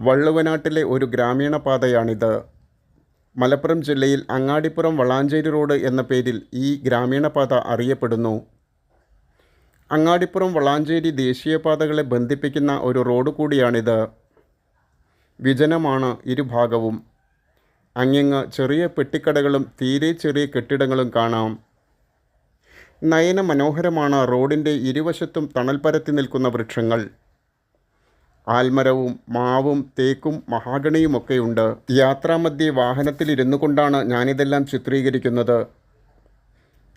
വള്ളുവനാട്ടിലെ ഒരു ഗ്രാമീണ പാതയാണിത്. മലപ്പുറം ജില്ലയിൽ അങ്ങാടിപ്പുറം വളാഞ്ചേരി റോഡ് എന്ന പേരിൽ ഈ ഗ്രാമീണ പാത അറിയപ്പെടുന്നു. അങ്ങാടിപ്പുറം വളാഞ്ചേരി ദേശീയപാതകളെ ബന്ധിപ്പിക്കുന്ന ഒരു റോഡ് കൂടിയാണിത്. വിജനമാണ് ഇരുഭാഗവും. അങ്ങിങ്ങ് ചെറിയ പെട്ടിക്കടകളും തീരെ ചെറിയ കെട്ടിടങ്ങളും കാണാം. നയന മനോഹരമാണ് റോഡിന്റെ ഇരുവശത്തും തണൽ പരത്തി നിൽക്കുന്ന വൃക്ഷങ്ങൾ. ആൽമരവും മാവും തേക്കും മഹാഗണിയുമൊക്കെയുണ്ട്. യാത്രാമധ്യേ വാഹനത്തിലിരുന്നു കൊണ്ടാണ് ഞാനിതെല്ലാം ചിത്രീകരിക്കുന്നത്.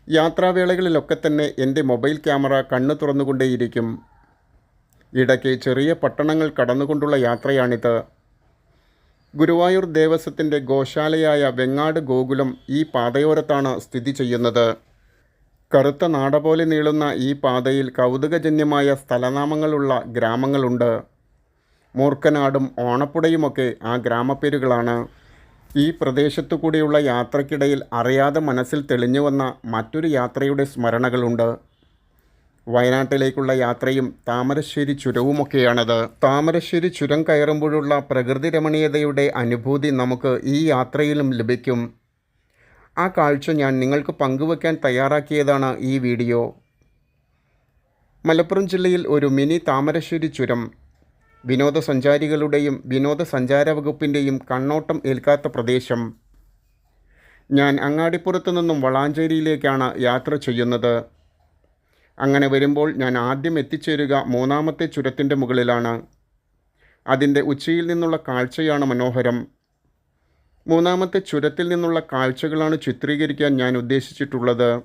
യാത്രാവേളകളിലൊക്കെ തന്നെ എന്റെ മൊബൈൽ ക്യാമറ കണ്ണു തുറന്നുകൊണ്ടേയിരിക്കും. ഇടയ്ക്ക് ചെറിയ പട്ടണങ്ങൾ കടന്നുകൊണ്ടുള്ള യാത്രയാണിത്. ഗുരുവായൂർ ദേവസ്വത്തിന്റെ ഗോശാലയായ വെങ്ങാട് ഗോകുലം ഈ പാതയോരത്താണ് സ്ഥിതി ചെയ്യുന്നത്. കറുത്ത നാട പോലെ നീളുന്ന ഈ പാതയിൽ കൗതുകജന്യമായ സ്ഥലനാമങ്ങളുള്ള ഗ്രാമങ്ങളുണ്ട്. മൂർക്കനാടും ഓണപ്പുടയുമൊക്കെ ആ ഗ്രാമപ്പേരുകളാണ്. ഈ പ്രദേശത്തു കൂടിയുള്ള യാത്രക്കിടയിൽ അറിയാതെ മനസ്സിൽ തെളിഞ്ഞു വന്ന മറ്റൊരു യാത്രയുടെ സ്മരണകളുണ്ട്. വയനാട്ടിലേക്കുള്ള യാത്രയും താമരശ്ശേരി ചുരവുമൊക്കെയാണത്. താമരശ്ശേരി ചുരം കയറുമ്പോഴുള്ള പ്രകൃതി രമണീയതയുടെ അനുഭൂതി നമുക്ക് ഈ യാത്രയിലും ലഭിക്കും. ആ കാഴ്ച ഞാൻ നിങ്ങൾക്ക് പങ്കുവെക്കാൻ തയ്യാറാക്കിയതാണ് ഈ വീഡിയോ. മലപ്പുറം ജില്ലയിൽ ഒരു മിനി താമരശ്ശേരി ചുരം വിനോദസഞ്ചാരികളുടെയും വിനോദസഞ്ചാര വകുപ്പിന്റെയും കണ്ണോട്ടം ഏൽക്കാത്ത പ്രദേശം. ഞാൻ അങ്ങാടിപ്പുറത്ത് നിന്നും വളാഞ്ചേരിയിലേക്കാണ് യാത്ര ചെയ്യുന്നത്. അങ്ങനെ വരുമ്പോൾ ഞാൻ ആദ്യം എത്തിച്ചേരുക മൂന്നാമത്തെ ചുരത്തിന്റെ മുകളിലാണ്. അതിന്റെ ഉച്ചയിൽ നിന്നുള്ള കാഴ്ചയാണ് മനോഹരം. മൂന്നാമത്തെ ചുരത്തിൽ നിന്നുള്ള കാഴ്ചകളാണ് ചിത്രീകരിക്കാൻ ഞാൻ ഉദ്ദേശിച്ചിട്ടുള്ളത്.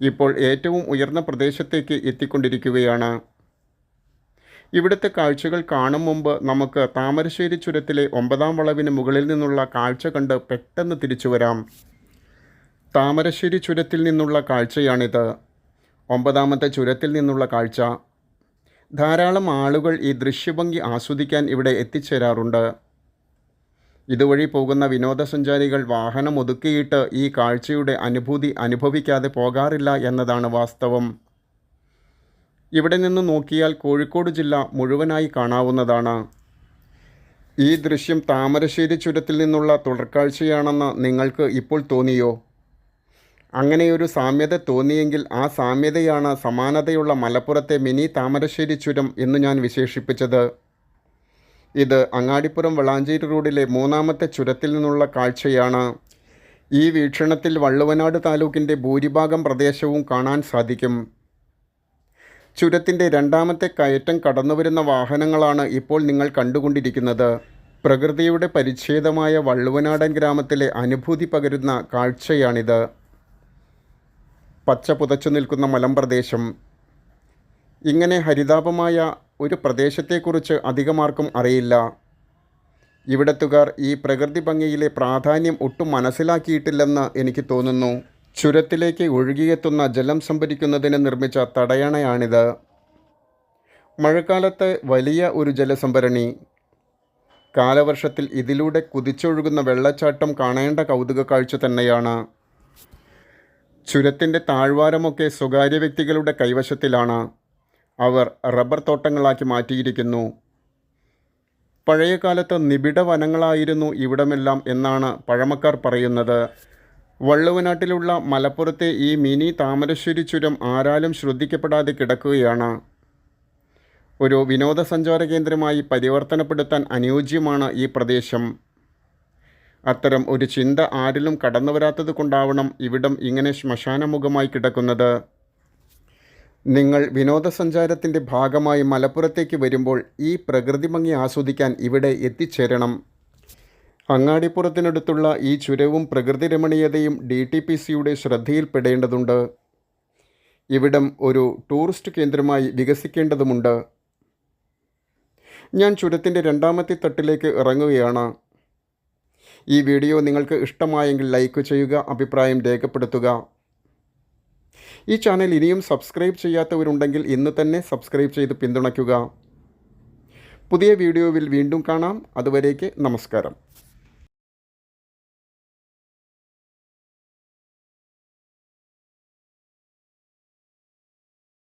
ഇപ്പോൾ ഏറ്റവും ഉയർന്ന പ്രദേശത്തേക്ക് എത്തിക്കൊണ്ടിരിക്കുകയാണ്. ഇവിടുത്തെ കാഴ്ചകൾ കാണും മുമ്പ് നമുക്ക് താമരശ്ശേരി ചുരത്തിലെ ഒമ്പതാം വളവിന് മുകളിൽ നിന്നുള്ള കാഴ്ച കണ്ട് പെട്ടെന്ന് തിരിച്ചു വരാം. താമരശ്ശേരി ചുരത്തിൽ നിന്നുള്ള കാഴ്ചയാണിത്. ഒമ്പതാമത്തെ ചുരത്തിൽ നിന്നുള്ള കാഴ്ച. ധാരാളം ആളുകൾ ഈ ദൃശ്യഭംഗി ആസ്വദിക്കാൻ ഇവിടെ എത്തിച്ചേരാറുണ്ട്. ഇതുവഴി പോകുന്ന വിനോദസഞ്ചാരികൾ വാഹനം ഒതുക്കിയിട്ട് ഈ കാഴ്ചയുടെ അനുഭൂതി അനുഭവിക്കാതെ പോകാറില്ല എന്നതാണ് വാസ്തവം. ഇവിടെ നിന്ന് നോക്കിയാൽ കോഴിക്കോട് ജില്ല മുഴുവനായി കാണാവുന്നതാണ്. ഈ ദൃശ്യം താമരശ്ശേരി ചുരത്തിൽ നിന്നുള്ള തുടർക്കാഴ്ചയാണെന്ന് നിങ്ങൾക്ക് ഇപ്പോൾ തോന്നിയോ? അങ്ങനെയൊരു സാമ്യത തോന്നിയെങ്കിൽ ആ സാമ്യതയാണ് സമാനതയുള്ള മലപ്പുറത്തെ മിനി താമരശ്ശേരി ചുരം എന്ന് ഞാൻ വിശേഷിപ്പിച്ചത്. ഇത് അങ്ങാടിപ്പുറം വളാഞ്ചേരി റോഡിലെ മൂന്നാമത്തെ ചുരത്തിൽ നിന്നുള്ള കാഴ്ചയാണ്. ഈ വീക്ഷണത്തിൽ വള്ളുവനാട് താലൂക്കിന്റെ ഭൂരിഭാഗം പ്രദേശവും കാണാൻ സാധിക്കും. ചുരത്തിന്റെ രണ്ടാമത്തെ കയറ്റം കടന്നുവരുന്ന വാഹനങ്ങളാണ് ഇപ്പോൾ നിങ്ങൾ കണ്ടുകൊണ്ടിരിക്കുന്നത്. പ്രകൃതിയുടെ പരിച്ഛേദമായ വള്ളുവനാടൻ ഗ്രാമത്തിലെ അനുഭൂതി പകരുന്ന കാഴ്ചയാണിത്. പച്ച പുതച്ചു നിൽക്കുന്ന മലമ്പ്രദേശം. ഇങ്ങനെ ഹരിതാപമായ ഒരു പ്രദേശത്തെക്കുറിച്ച് അധികമാർക്കും അറിയില്ല. ഇവിടത്തുകാർ ഈ പ്രകൃതി ഭംഗിയിലെ പ്രാധാന്യം ഒട്ടും മനസ്സിലാക്കിയിട്ടില്ലെന്ന് എനിക്ക് തോന്നുന്നു. ചുരത്തിലേക്ക് ഒഴുകിയെത്തുന്ന ജലം സംഭരിക്കുന്നതിന് നിർമ്മിച്ച തടയണയാണിത്. മഴക്കാലത്ത് വലിയ ഒരു ജലസംഭരണി. കാലവർഷത്തിൽ ഇതിലൂടെ കുതിച്ചൊഴുകുന്ന വെള്ളച്ചാട്ടം കാണേണ്ട കൗതുക കാഴ്ച തന്നെയാണ്. ചുരത്തിന്റെ താഴ്വാരമൊക്കെ സ്വകാര്യ വ്യക്തികളുടെ കൈവശത്തിലാണ്. അവർ റബ്ബർ തോട്ടങ്ങളാക്കി മാറ്റിയിരിക്കുന്നു. പഴയ കാലത്ത് നിബിഡ വനങ്ങളായിരുന്നു ഇവിടമെല്ലാം എന്നാണ് പഴമക്കാർ പറയുന്നത്. വള്ളുവനാട്ടിലുള്ള മലപ്പുറത്തെ ഈ മിനി താമരശ്ശേരി ചുരം ആരാലും ശ്രദ്ധിക്കപ്പെടാതെ കിടക്കുകയാണ്. ഒരു വിനോദസഞ്ചാര കേന്ദ്രമായി പരിവർത്തനപ്പെടുത്താൻ അനുയോജ്യമാണ് ഈ പ്രദേശം. അത്തരം ഒരു ചിന്ത ആരിലും കടന്നു വരാത്തത് കൊണ്ടാവണം ഇവിടം ഇങ്ങനെ ശ്മശാനമുഖമായി കിടക്കുന്നത്. നിങ്ങൾ വിനോദസഞ്ചാരത്തിന്റെ ഭാഗമായി മലപ്പുറത്തേക്ക് വരുമ്പോൾ ഈ പ്രകൃതി ഭംഗി ആസ്വദിക്കാൻ ഇവിടെ എത്തിച്ചേരണം. അങ്ങാടിപ്പുറത്തിനടുത്തുള്ള ഈ ചുരവും പ്രകൃതി രമണീയതയും ഡി ടി പി സിയുടെ ശ്രദ്ധയിൽപ്പെടേണ്ടതുണ്ട്. ഇവിടം ഒരു ടൂറിസ്റ്റ് കേന്ദ്രമായി വികസിക്കേണ്ടതുമുണ്ട്. ഞാൻ ചുരത്തിന്റെ രണ്ടാമത്തെ തട്ടിലേക്ക് ഇറങ്ങുകയാണ്. ഈ വീഡിയോ നിങ്ങൾക്ക് ഇഷ്ടമായെങ്കിൽ ലൈക്ക് ചെയ്യുക അഭിപ്രായം രേഖപ്പെടുത്തുക. ഈ ചാനൽ ഇനിയും സബ്സ്ക്രൈബ് ചെയ്യാത്തവരുണ്ടെങ്കിൽ ഇന്ന് തന്നെ സബ്സ്ക്രൈബ് ചെയ്ത് പിന്തുണയ്ക്കുക. പുതിയ വീഡിയോയിൽ വീണ്ടും കാണാം. അതുവരേക്ക് നമസ്കാരം.